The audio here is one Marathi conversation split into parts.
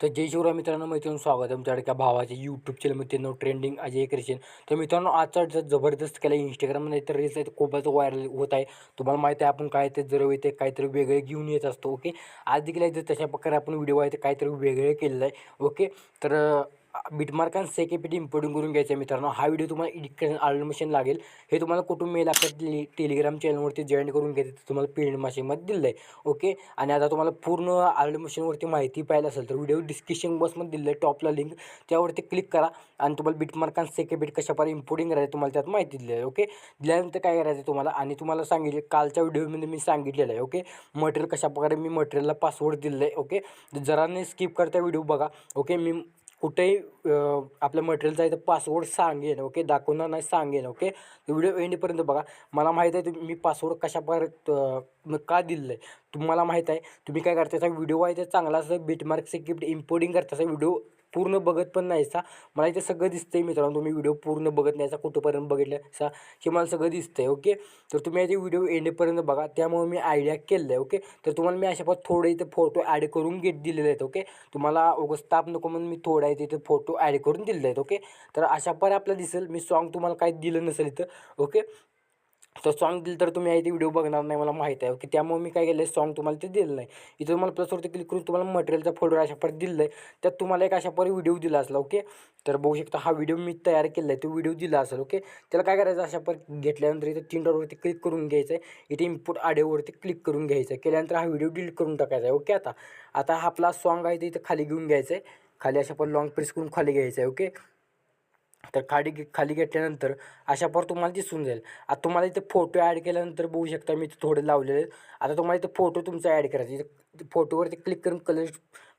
तर जय शिवराय मित्रांनो मैत्रिणी स्वागत आहे तुमच्या लाडक्या भावाच्या यूट्यूब चॅनल मित्रांनो ट्रेंडिंग अजय क्रिशन तर मित्रांनो आजचा जर जबरदस्त केला इंस्टाग्राममध्ये तर रील्स आहेत खूपच व्हायरल होत आहे. तुम्हाला माहिती आहे आपण काय ते जर येते काहीतरी वेगळे घेऊन येत असतो ओके आज देखील आहे तशा प्रकारे आपण व्हिडिओ आहे ते काहीतरी वेगळे केलेलं आहे ओके तर बीटमार्क आणि सेकेपीटी इम्पोर्टिंग करून घ्यायचं आहे मित्रांनो. हा व्हिडिओ तुम्हाला एडिट करण्यात लागेल. हे तुम्हाला कुठून मिळेल आपल्या टेली टेलिग्राम चॅनलवरती जॉईन करून घ्यायचं तुम्हाला पेड माशीमध्ये दिलं आहे ओके आणि आता तुम्हाला पूर्ण आर्ल माहिती पाहिजे असेल तर व्हिडिओ डिस्क्रिप्शन बॉक्समध्ये दिलं आहे टॉपला लिंक त्यावरती क्लिक करा आणि तुम्हाला बीटमार्क आणि एपीट कशाप्रकारे इम्पोर्टिंग करायचं तुम्हाला त्यात माहिती दिली आहे. ओके दिल्यानंतर काय करायचं तुम्हाला? आणि तुम्हाला सांगितले कालच्या व्हिडिओमध्ये मी सांगितलेलं आहे. ओके मटेरियल कशाप्रकारे मी मटेरियलला पासवर्ड दिलं आहे ओके जरा नाही स्किप करता व्हिडिओ बघा. ओके मी कुठेही आपलं मटेरियल जायचं पासवर्ड सांगेन ओके दाखवणार नाही सांगेन ओके व्हिडिओ एंडपर्यंत बघा. मला माहीत आहे तुम्ही मी पासवर्ड कशा का दिलेलं आहे? तुम्हाला माहीत आहे तुम्ही काय करता व्हिडिओ आहे ते चांगला असं बीटमार्क सेक्युरिटी इम्पोर्टिंग करताचा व्हिडिओ पूर्ण बघत पण नाहीसा. मला इथे सगळं दिसतंय मित्रांनो तुम्ही व्हिडिओ पूर्ण बघत नाहीसा कुठंपर्यंत बघितलं सा हे मला सगळं दिसतंय ओके? तर तुम्ही याचे व्हिडिओ एंडपर्यंत बघा त्यामुळे मी आयडिया केलं आहे ओके? तर तुम्हाला मी अशा पण थोडे इथे फोटो ॲड करून घेत दिलेले आहेत ओके? तुम्हाला ओगस ताप नको म्हणून मी थोडा इथे इथे फोटो ॲड करून दिलेले आहेत ओके? तर अशा पर आपल्याला दिसेल. मी सॉन्ग तुम्हाला काही दिलं नसेल इथं ओके? तर सॉन्ग दिलं तर तुम्ही इथे व्हिडिओ बघणार नाही मला माहीत आहे. ओके त्यामुळे मी काय केलं आहे सॉन्ग तुम्हाला ते दिलं नाही. इथं तुम्हाला प्लसवरती क्लिक करून तुम्हाला मटेरियलचा फोटो अशा पर दिलं आहे त्यात तुम्हाला एक अशा पर व्हिडिओ दिला असला ओके? तर बघू शकता हा व्हिडिओ मी तयार केला आहे तो व्हिडिओ दिला असेल ओके? त्याला काय करायचं अशा पर घेतल्यानंतर इथं तीन डॉटवरती क्लिक करून घ्यायचं आहे इथे इम्पोर्ट आडिओवरती क्लिक करून घ्यायचं आहे केल्यानंतर हा व्हिडिओ डिलीट करून टाकायचा आहे ओके? आता आता हा आपला सॉन्ग आहे ते इथं खाली घेऊन घ्यायचं आहे खाली अशा पण लॉंग प्रेस करून खाली घ्यायचं आहे ओके? तर खाली खाली घेतल्यानंतर अशा पर तुम्हाला दिसून जाईल. आता तुम्हाला इथे फोटो ॲड केल्यानंतर बघू शकता मी थोडे लावलेले आता तुम्हाला इथे फोटो तुमचा ॲड करायचा इथे फोटोवरती क्लिक करून कलर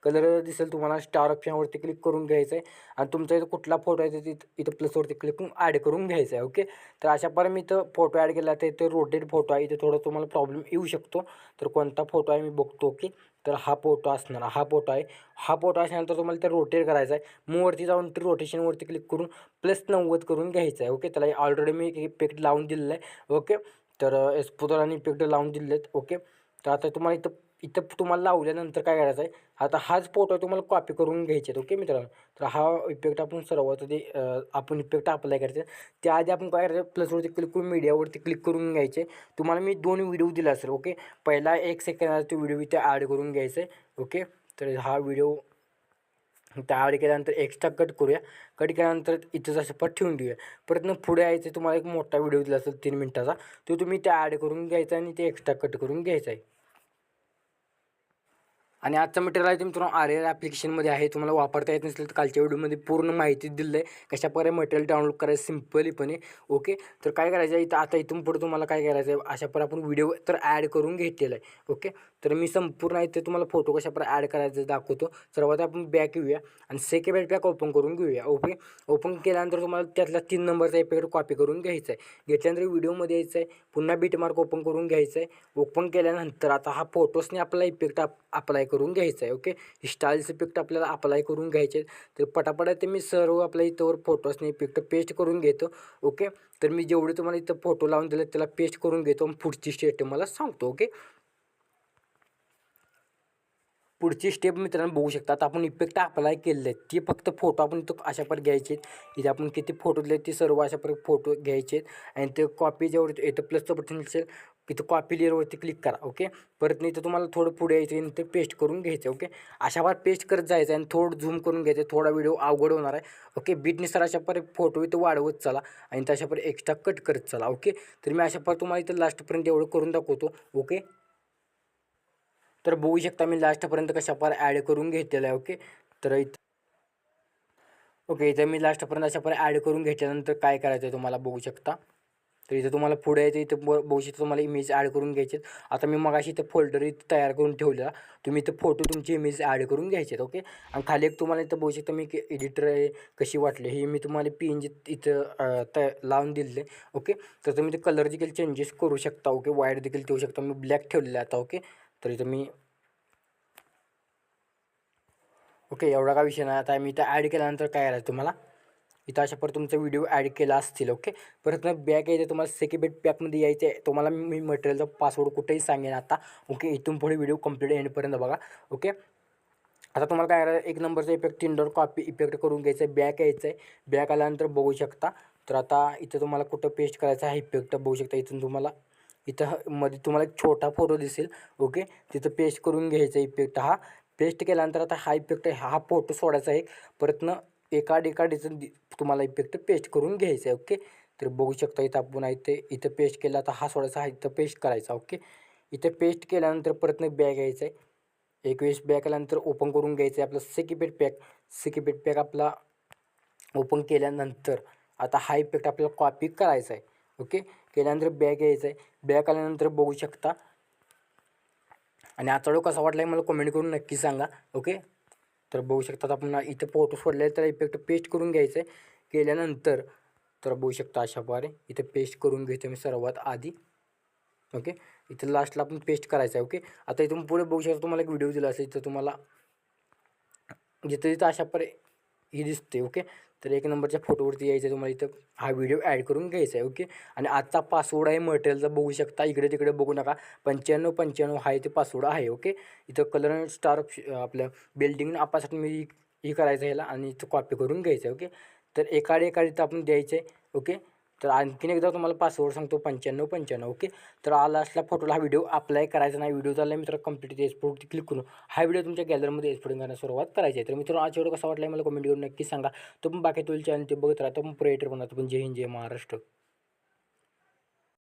कलर दिसेल तुम्हाला. स्टार ऑप्शनवरती क्लिक करून घ्यायचं आहे. आणि तुमचा इथं कुठला फोटो आहे तिथे इथं इथं प्लसवरती क्लिक करून ॲड करून घ्यायचा आहे ओके तर अशा पर मी इथं फोटो ॲड केला. तर इथे रोटेड फोटो आहे. इथे थोडं तुम्हाला प्रॉब्लेम येऊ शकतो. तर कोणता फोटो आहे मी बघतो ओके तर हा फोटो असणार हा फोटो आहे. हा फोटो असल्यानंतर तुम्हाला ते रोटेट करायचा आहे. मूवरती जाऊन ते रोटेशनवरती क्लिक करून प्लस नव्वद करून घ्यायचं आहे. ओके त्याला ऑलरेडी मी इफेक्ट लावून दिलेलं आहे. ओके तर एस्पोदर आणि इफेक्ट लावून दिलेले आहेत ओके तर आता तुम्हाला इथं इथं तुम्हाला लावल्यानंतर काय करायचं आहे आता हाच फोटो तुम्हाला कॉपी करून घ्यायचे आहेत ओके मित्रांनो? तर हा इफेक्ट आपण सर्वात आधी आपण इफेक्ट अप्लाय करायचं त्याआधी आपण काय करायचं प्लसवरती क्लिक करून मीडियावरती क्लिक करून घ्यायचे. तुम्हाला मी दोन व्हिडिओ दिला असेल ओके पहिला एक सेकंदाचा तो व्हिडिओ इथे ॲड करून घ्यायचा आहे ओके तर हा व्हिडिओ त्या ॲड केल्यानंतर एक्स्ट्रा कट करूया. कट केल्यानंतर इथं जसं परत ठेवून देऊया. परत न पुढे यायचं तुम्हाला एक मोठा व्हिडिओ दिला असेल तीन मिनटाचा तो तुम्ही त्या ॲड करून घ्यायचा आणि ते एक्स्ट्रा कट करून घ्यायचा आहे आणि आजचं मटेरियल आहे ते मित्रांनो आर एल ॲप्लिकेशनमध्ये आहे. तुम्हाला वापरता येत नसेल तर कालच्या व्हिडिओमध्ये पूर्ण माहिती दिली आहे कशाप्रकारे मटेरियल डाउनलोड करायचं सिम्पलीपणे ओके तर काय करायचं आहे? इथं आता इथून पुढे तुम्हाला काय करायचं आहे? अशा प्रकारे आपण व्हिडिओ तर ॲड करून घेतलेला आहे. ओके तर मी संपूर्ण इथे तुम्हाला फोटो कशाप्रकारे ॲड करायचं दाखवतो. सर्वात आपण बॅक येऊया आणि सेकंड बॅक ओपन करून घेऊया. ओके ओपन केल्यानंतर तुम्हाला त्यातला तीन नंबरचा इफेक्ट कॉपी करून घ्यायचा आहे. घेतल्यानंतर व्हिडिओमध्ये यायचं आहे. पुन्हा बीटमार्क ओपन करून घ्यायचं आहे. ओपन केल्यानंतर आता हा फोटोसने आपला इफेक्ट अप्लाय करून घ्यायचं आहे ओके? स्टाईल्स इफेक्ट आपल्याला अप्लाय करून घ्यायचे तर पटापटा ते मी सर्व आपल्या इथंवर फोटोसने इफेक्ट पेस्ट करून घेतो ओके? तर मी जेवढे तुम्हाला इथं फोटो लावून दिले त्याला पेस्ट करून घेतो आणि पुढची स्टेट मला सांगतो ओके? पुढची स्टेप मित्रांनो बघू शकतात आता आपण इफेक्ट अप्लाय केलेले आहेत. ते फक्त फोटो आपण इथं अशा पर घ्यायचे आहेत. इथे आपण किती फोटो दिले ते सर्व अशा पर फोटो घ्यायचे आहेत. आणि ते कॉपी जेवढे येतं प्लसचं बटन असेल इथं कॉपी लेअरवरती क्लिक करा ओके परत नाही तर तुम्हाला थोडं पुढे यायचं आणि ते पेस्ट करून घ्यायचं ओके अशा बार पेस्ट करत जायचं आणि थोडं झूम करून घ्यायचं थोडा व्हिडिओ अवघड होणार आहे ओके बीटनुसार अशा पर फोटो इथं वाढवत चला आणि तशा पर एक्स्ट्रा कट करत चला ओके तर मी अशा पर तुम्हाला इथं लास्टपर्यंत एवढं करून दाखवतो ओके तर बघू शकता मी लास्टपर्यंत कशा पर ॲड करून घेतलेलं आहे ओके तर इथं ओके इथं मी लास्टपर्यंत अशा पर ॲड करून घेतल्यानंतर काय करायचं आहे तुम्हाला बघू शकता? तर इथं तुम्हाला पुढे यायचं इथं ब बघू शकता तुम्हाला इमेज ॲड करून घ्यायचे आहेत. आता मी मगाशी इथं फोल्डर इथं तयार करून ठेवलेला तुम्ही इथं फोटो तुमची इमेज ॲड करून घ्यायचे आहेत ओके आणि खाली एक तुम्हाला इथं बघू शकता मी एडिटर आहे कशी वाटली हे मी तुम्हाला पी एन जी इथं अं, त लावून दिलेले ओके तर तुम्ही ते कलर देखील चेंजेस करू शकता ओके वाईट देखील ठेवू शकता मी ब्लॅक ठेवलेलं आहे आता ओके तर इथं मी ओके एवढा का विषय नाही आता मी इथं ॲड केल्यानंतर काय करायचं तुम्हाला? इथं अशा पर तुमचा व्हिडिओ ॲड केला असतील ओके परत मग बॅक यायचं तुम्हाला सेकिबेट पॅकमध्ये यायचं आहे. तुम्हाला मी मटेरियलचा पासवर्ड कुठेही सांगेन आता ओके इथून पुढे व्हिडिओ कंप्लीट एंडपर्यंत बघा ओके आता तुम्हाला काय करायचं एक नंबरचा इफेक्ट तीन कॉपी इफेक्ट करून घ्यायचं आहे. बॅक यायचं आहे. बॅक आल्यानंतर बघू शकता. तर आता इथं तुम्हाला कुठं पेस्ट करायचं आहे इफेक्ट बघू शकता इथून तुम्हाला. इथं मध्ये तुम्हाला एक छोटा फोटो दिसेल ओके तिथं पेस्ट करून घ्यायचा इफेक्ट हा. पेस्ट केल्यानंतर आता हा इफेक्ट हा फोटो सोडायचा आहे. परतनं एका एका तुम्हाला इफेक्ट पेस्ट करून घ्यायचं आहे ओके तर बघू शकता इथं आपण इथे इथं पेस्ट केला तर हा सोडायचा हा इथं पेस्ट करायचा ओके इथं पेस्ट केल्यानंतर परतनं बॅग यायचं आहे. एक वेळेस बॅग आल्यानंतर ओपन करून घ्यायचं आहे आपलं सिकीपेट पॅक सिकीपेट पॅक आपला ओपन केल्यानंतर आता हा इफेक्ट आपल्याला कॉपी करायचा आहे ओके केल्यानंतर बॅग यायचं आहे. बॅग आल्यानंतर बघू शकता. आणि आचाडू कसा वाटला आहे मला कमेंट करून नक्की सांगा ओके तर बघू शकतात आपण इथं फोटो सोडले तर इफेक्ट पेस्ट करून घ्यायचं आहे केल्यानंतर तर बघू शकता अशा प्रकारे इथं पेस्ट करून घ्यायचं मी सर्वात आधी. ओके इथं लास्टला आपण पेस्ट करायचं आहे ओके आता इथून पुढे बघू शकता तुम्हाला एक व्हिडिओ दिला असेल इथं तुम्हाला जिथं जिथं अशा प्रकारे ही दिसते ओके तर एक नंबरच्या फोटोवरती यायचं आहे. तुम्हाला इथं हा व्हिडिओ ॲड करून घ्यायचा आहे. ओके आणि आत्ता पासवर्ड आहे मटेरियलचा बघू शकता इकडे तिकडे बघू नका. पंच्याण्णव पंच्याण्णव हा इथे पासवर्ड आहे. ओके इथं कलर स्टार आपल्या बिल्डिंग आपासाठी मी हे करायचं ह्याला आणि इथं कॉपी करून घ्यायचं आहे. ओके तर एकाडे एकाडी तर आपण द्यायचं आहे. ओके तर आणखीन एकदा तुम्हाला पासवर्ड सांगतो पंच्याण्णव पंच्याण्णव ओके तर आला असला फोटोला हा व्हिडिओ अप्लाय करायचा नाही व्हिडिओ झाला मित्र कंप्लीट एक्सपोर्ट क्लिक करून हा व्हिडिओ तुमच्या गॅलरीमध्ये एक्सपोर्टिंग करण्यास सुरुवात करायची आहे. तर मित्रांनो आज व्हिडिओ कसा वाटला मला कमेंट करून नक्की सांगा. तो पण बाकी तुला चॅनल ते बघत राहतो पण प्रेटर बनवतो पण जय हिंद जय महाराष्ट्र.